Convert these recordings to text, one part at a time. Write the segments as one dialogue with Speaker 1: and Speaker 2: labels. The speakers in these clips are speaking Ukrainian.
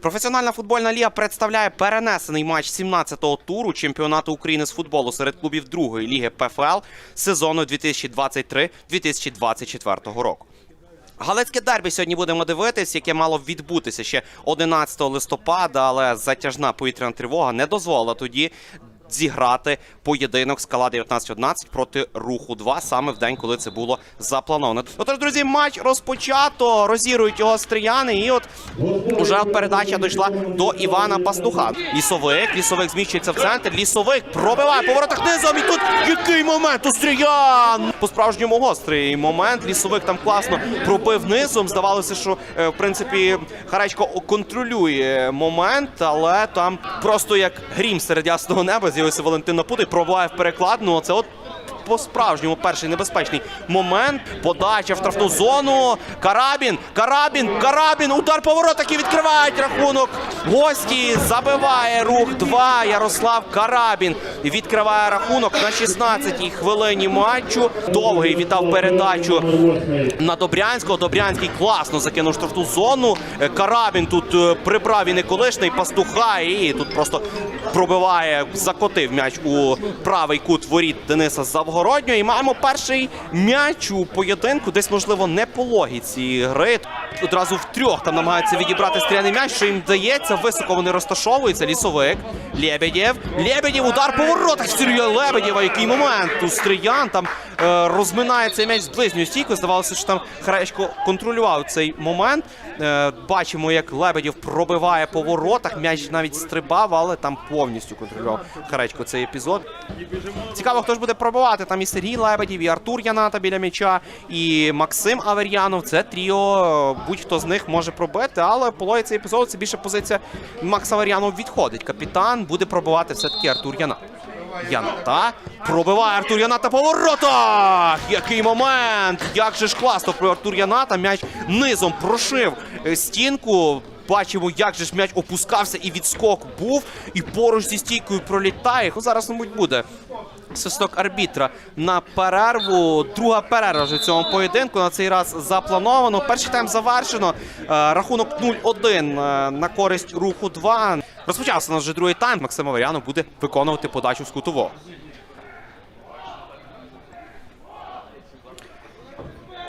Speaker 1: Професіональна футбольна ліга представляє перенесений матч 17-го туру чемпіонату України з футболу серед клубів другої ліги ПФЛ сезону 2023-2024 року. Галицьке дербі сьогодні будемо дивитись, яке мало відбутися ще 11 листопада, але затяжна повітряна тривога не дозволила тоді зіграти поєдинок скала 19-11 проти руху 2 саме в день, коли це було заплановано. Отож, друзі, матч розпочато. Розірують його стріяни, і от уже передача дійшла до Івана Пастуха. Лісовик, лісовик зміщується в центр. Лісовик пробиває по воротах низом. І тут який момент у стріян! По справжньому гострий момент. Лісовик там класно пробив низом. Здавалося, що е, в принципі Харечко контролює момент, але там просто як грім серед ясного неба з'явився Валентин Напутий, пробуває в перекладну. Це от по-справжньому перший небезпечний момент. Подача в штрафну зону. Карабін, Карабін, Карабін. Удар по воротах відкривають рахунок. Гості забиває рух 2. Ярослав Карабін відкриває рахунок на 16-й хвилині матчу. Довгий вітав передачу на Добрянського. Добрянський класно закинув штрафну зону. Карабін тут е, прибрав і не колишний пастуха. І тут просто пробиває, закотив м'яч у правий кут воріт Дениса Завгороднього. І маємо перший м'яч у поєдинку. Десь, можливо, не по логіці гри. Одразу в трьох там намагаються відібрати стріляний м'яч, що їм вдається. Високо вони розташовуються. Лісовик, Лебедєв. Лебедєв, удар по воротах. Сергія Лебедєва. Який момент у Стріян там розминає цей м'яч з ближньої стійки. Здавалося, що там Хречко контролював цей момент. Е, бачимо, як Лебедєв пробиває по воротах. М'яч навіть стрибав, але там повністю контролював Харечко цей епізод. Цікаво, хто ж буде пробивати. Там і Сергій Лебедєв, і Артур Яната біля м'яча, і Максим Авер'янов. Це тріо. Будь-хто з них може пробити, але по логіці епізоду це більше позиція Макса Авер'янов відходить. Капітан буде пробивати все-таки Артур Янат. Яната пробиває Артур Яната по воротах! Який момент! Як же ж класно про Артур Яната м'яч низом прошив е, стінку. Бачимо, як же ж м'яч опускався і відскок був, і поруч зі стійкою пролітає. Зараз, мабуть, буде свисток арбітра на перерву. Друга перерва вже в цьому поєдинку. На цей раз заплановано. Перший тайм завершено. Е, Рахунок 0-1 е, на користь руху 2. Розпочався у нас вже другий тайм. Максим Аверянов буде виконувати подачу з кутового.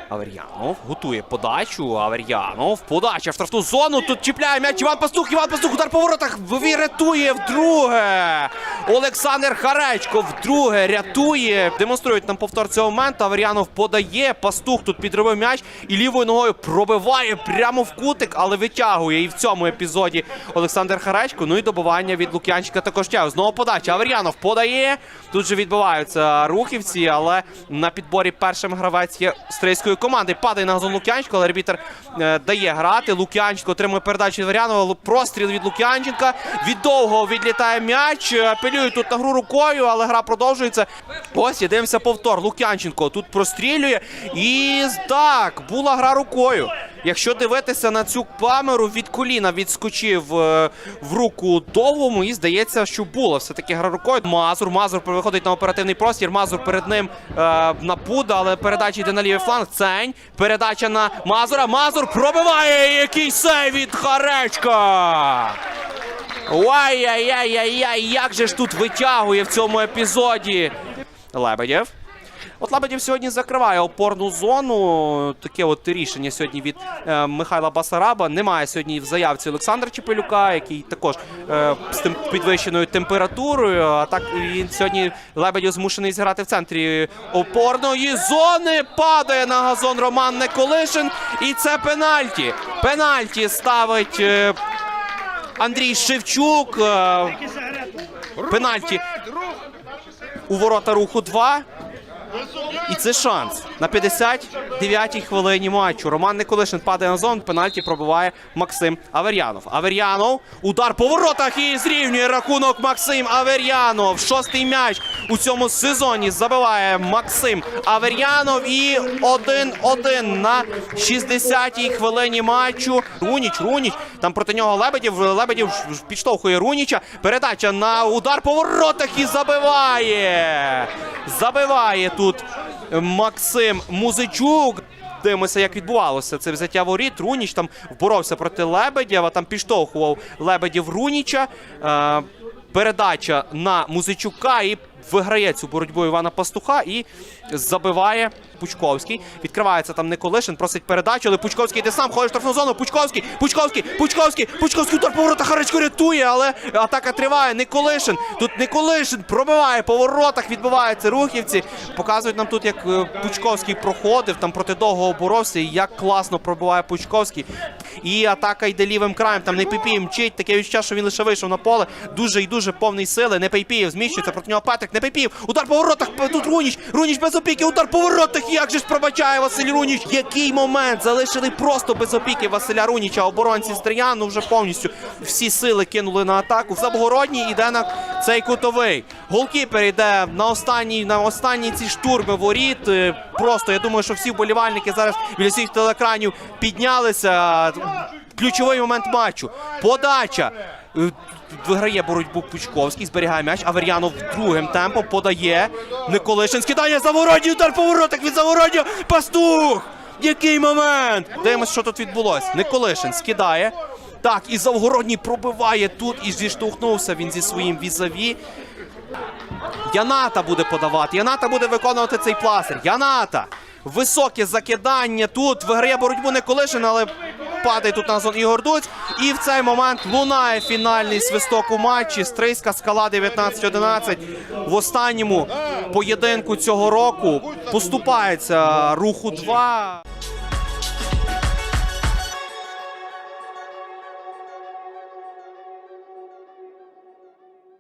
Speaker 1: Авер'янов готує подачу. Авер'янов. Подача в штрафну зону. Тут чіпляє м'яч Іван Пастух. Іван Пастух удар по воротах. Ві- Рятує вдруге. Олександр Харечко вдруге рятує. Демонструють нам повтор цього моменту. Авер'янов подає. Пастух тут підробив м'яч і лівою ногою пробиває прямо в кутик, але витягує і в цьому епізоді Олександр Харечко. Ну і добування від Лук'янчика також тягу. Знову подача. Авер'янов подає. Тут же відбиваються рухівці, але на підборі першим гравець є стрийської команди. Падає на газон Лук'янченко, але арбітер е, дає грати. Лук'янченко отримує передачу від Варянова. Простріл від Лук'янченка. Від довгого відлітає м'яч. Е, тут на гру рукою, але гра продовжується. Ось і дивимося повтор. Лук'янченко тут прострілює. І так, була гра рукою. Якщо дивитися на цю камеру, від коліна відскочив е, в руку довгому, і здається, що було все-таки гра рукою. Мазур, Мазур виходить на оперативний простір. Мазур перед ним е, на пуда, але передача йде на лівий фланг. Цень. Передача на Мазура. Мазур пробиває. Який сейв від Харечка! Ой-яй-яй-яй-яй, як же ж тут витягує в цьому епізоді Лебедєв. От Лебедєв сьогодні закриває опорну зону. Таке от рішення сьогодні від е, Михайла Басараба. Немає сьогодні в заявці Олександра Чепелюка, який також е, з тим підвищеною температурою. А так він сьогодні Лебедєв змушений зіграти в центрі опорної зони. Падає на газон Роман Неколишин. І це пенальті. Пенальті ставить. е, Андрій Шевчук. е, Пенальті у ворота руху 2. І це шанс. На 59-й хвилині матчу. Роман Николишин падає на зон. Пенальті пробиває Максим Авер'янов. Авер'янов. Удар по воротах і зрівнює рахунок Максим Авер'янов. Шостий м'яч у цьому сезоні забиває Максим Авер'янов. І 1-1 на 60-й хвилині матчу. Руніч, Руніч. Там проти нього Лебедів. Лебедів підштовхує Руніча. Передача на удар по воротах і забиває. Забиває тут Максим Музичук. Дивимося, як відбувалося це взяття воріт. Руніч там боровся проти Лебедєва, там підштовхував Лебедєв Руніча. Е, передача на Музичука і виграє цю боротьбу Івана Пастуха і забиває Пучковський. Відкривається там Николишин, просить передачу, але Пучковський йде сам, ходить в штрафну зону. Пучковський, Пучковський, Пучковський, Пучковський удар поворота Харичко рятує, але атака триває. Николишин. Тут Николишин пробиває по воротах, відбиваються рухівці. Показують нам тут, як е, Пучковський проходив, там проти довгого боровся, і як класно пробиває Пучковський. І атака йде лівим краєм. Там Непейпієв мчить. Таке відчуття, що він лише вийшов на поле. Дуже і дуже повний сили. Непейпієв зміщується проти нього Петрик. Непейпієв. Удар по воротах. Тут Руніч. Руніч без опіки. Удар по воротах. Як же ж пробачає Василь Руніч? Який момент? Залишили просто без опіки Василя Руніча. Оборонці Стрияну вже повністю всі сили кинули на атаку. В Забгородній іде на цей кутовий. Голкіпер йде на останній на останній ці штурми воріт. Е, Просто я думаю, що всі вболівальники зараз біля всіх телекранів піднялися. Ключовий момент матчу. Подача. Е, Виграє боротьбу Пучковський, зберігає м'яч. Авер'янов другим темпом подає. Николишин скидання заворотній удар по воротах від заворотнього. Пастух! Який момент! Дивимось, що тут відбулося. Николишин скидає. Так, і Завгородній пробиває тут і зіштовхнувся він зі своїм візаві. Яната буде подавати. Яната буде виконувати цей пластир. Яната. Високе закидання тут. Виграє боротьбу Николишин, але падає тут на зон Ігор Дуць. І в цей момент лунає фінальний свисток у матчі. Стрийська скала 19-11. В останньому поєдинку цього року поступається руху 2.